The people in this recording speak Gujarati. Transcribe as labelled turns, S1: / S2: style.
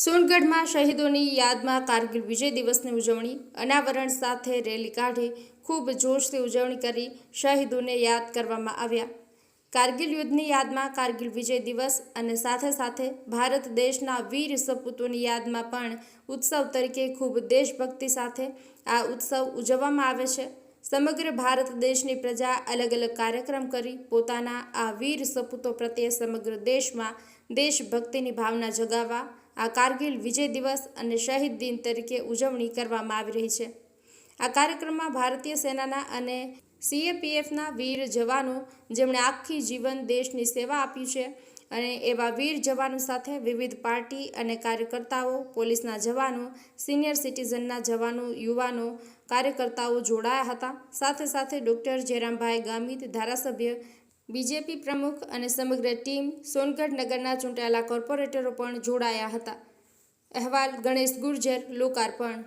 S1: સોનગઢમાં શહીદોની યાદમાં કારગિલ વિજય દિવસની ઉજવણી, અનાવરણ સાથે રેલી કાઢી ખૂબ જોશથી ઉજવણી કરી શહીદોને યાદ કરવામાં આવ્યા. કારગિલ યુદ્ધની યાદમાં કારગિલ વિજય દિવસ અને સાથે સાથે ભારત દેશના વીર સપૂતોની યાદમાં પણ ઉત્સવ તરીકે ખૂબ દેશભક્તિ સાથે આ ઉત્સવ ઉજવવામાં આવે છે. સમગ્ર ભારત દેશની પ્રજા અલગ અલગ કાર્યક્રમ કરી પોતાના આ વીર સપૂતો પ્રત્યે સમગ્ર દેશમાં દેશભક્તિની ભાવના જગાવવા આ કારગિલ વિજય દિવસ અને શહીદ દિન તરીકે ઉજવણી કરવામાં આવી રહી છે. આ કાર્યક્રમમાં ભારતીય સેનાના અને સીએપીએફના વીર જવાનો જેમણે આખી જીવન દેશની સેવા આપી છે અને એવા વીર જવાનો સાથે વિવિધ પાર્ટી અને કાર્યકર્તાઓ, પોલીસના જવાનો, સિનિયર સિટીઝનના જવાનો, યુવાનો, કાર્યકર્તાઓ જોડાયા હતા. સાથે સાથે ડૉક્ટર જયરામભાઈ ગામિત ધારાસભ્ય બીજેપી પ્રમુખ અને સમગ્ર ટીમ સોનગઢ નગરના ચૂંટાયેલા કોર્પોરેટરો પણ જોડાયા હતા. અહેવાલ ગણેશ ગુર્જર, લોકાર્પણ